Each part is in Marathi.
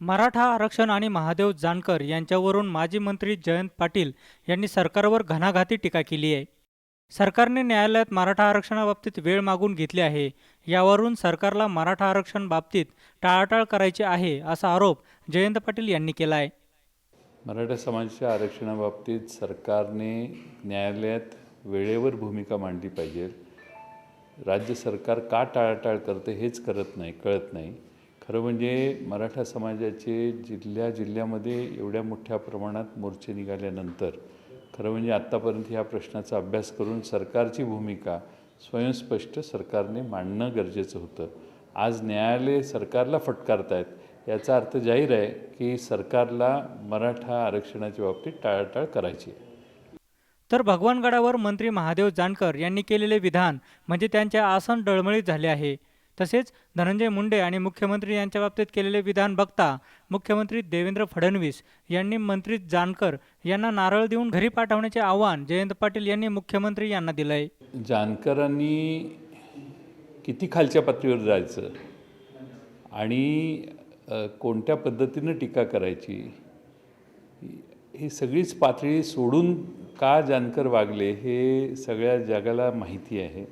मराठा आरक्षण आणि महादेव जानकर यांच्यावरून माजी मंत्री जयंत पाटील यांनी सरकारवर घणाघाती टीका केली आहे. सरकारने न्यायालयात मराठा आरक्षणाबाबतीत वेळ मागून घेतली आहे. यावरून सरकारला मराठा आरक्षण बाबतीत टाळाटाळ करायची आहे असा आरोप जयंत पाटील यांनी केला आहे मराठा समाजाच्या आरक्षणाबाबतीत सरकारने न्यायालयात वेळेवर भूमिका मांडली पाहिजे. राज्य सरकार का टाळाटाळ करते हेच करत नाही कळत नाही. खरं म्हणजे मराठा समाजाचे जिल्ह्या जिल्ह्यामध्ये एवढ्या मोठ्या प्रमाणात मोर्चे निघाल्यानंतर खरं म्हणजे आत्तापर्यंत ह्या प्रश्नाचा अभ्यास करून सरकारची भूमिका स्वयंस्पष्ट सरकारने मांडणं गरजेचं होतं. आज न्यायालय सरकारला फटकारतायत याचा अर्थ जाहीर आहे की सरकारला मराठा आरक्षणाच्या बाबतीत टाळाटाळ करायची आहे. तर भगवानगडावर मंत्री महादेव जानकर यांनी केलेले विधान म्हणजे त्यांचे आसन डळमळीत झाले आहे. तसेच धनंजय मुंडे आणि मुख्यमंत्री यांच्या बाबतीत केलेले विधान बघता मुख्यमंत्री देवेंद्र फडणवीस यांनी मंत्री जानकर यांना नारळ देऊन घरी पाठवण्याचे आव्हान जयंत पाटील यांनी मुख्यमंत्री यांना दिलं आहे जानकरांनी किती खालच्या पातळीवर जायचं? आणि कोणत्या पद्धतीनं टीका करायची? ही सगळीच पातळी सोडून का जानकर वागले हे सगळ्या जगाला माहिती आहे.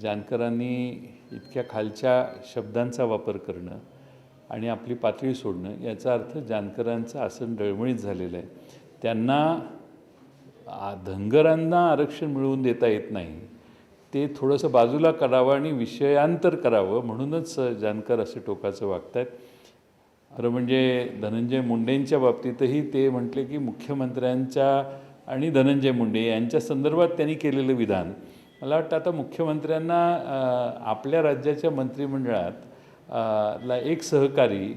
जानकरांनी इतक्या खालच्या शब्दांचा वापर करणं आणि आपली पातळी सोडणं याचा अर्थ जानकरांचं आसन डळमळीत झालेलं आहे. त्यांना धनगरांना आरक्षण मिळवून देता येत नाही. ते थोडंसं बाजूला करावं आणि विषयांतर करावं म्हणूनच जानकर असे टोकाचं वागत आहेत खरं म्हणजे धनंजय मुंडेंच्या बाबतीतही ते म्हटले की मुख्यमंत्र्यांच्या आणि धनंजय मुंडे यांच्या संदर्भात त्यांनी केलेलं विधान मला वाटतं आता मुख्यमंत्र्यांना आपल्या राज्याच्या मंत्रिमंडळात ला एक सहकारी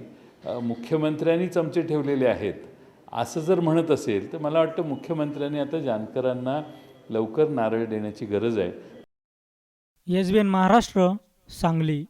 मुख्यमंत्र्यांनी चमचे ठेवलेले आहेत. असं जर म्हणत असेल तर मला वाटतं मुख्यमंत्र्यांनी आता जानकरांना लवकर नारळ देण्याची गरज आहे. S B N Maharashtra Sangli.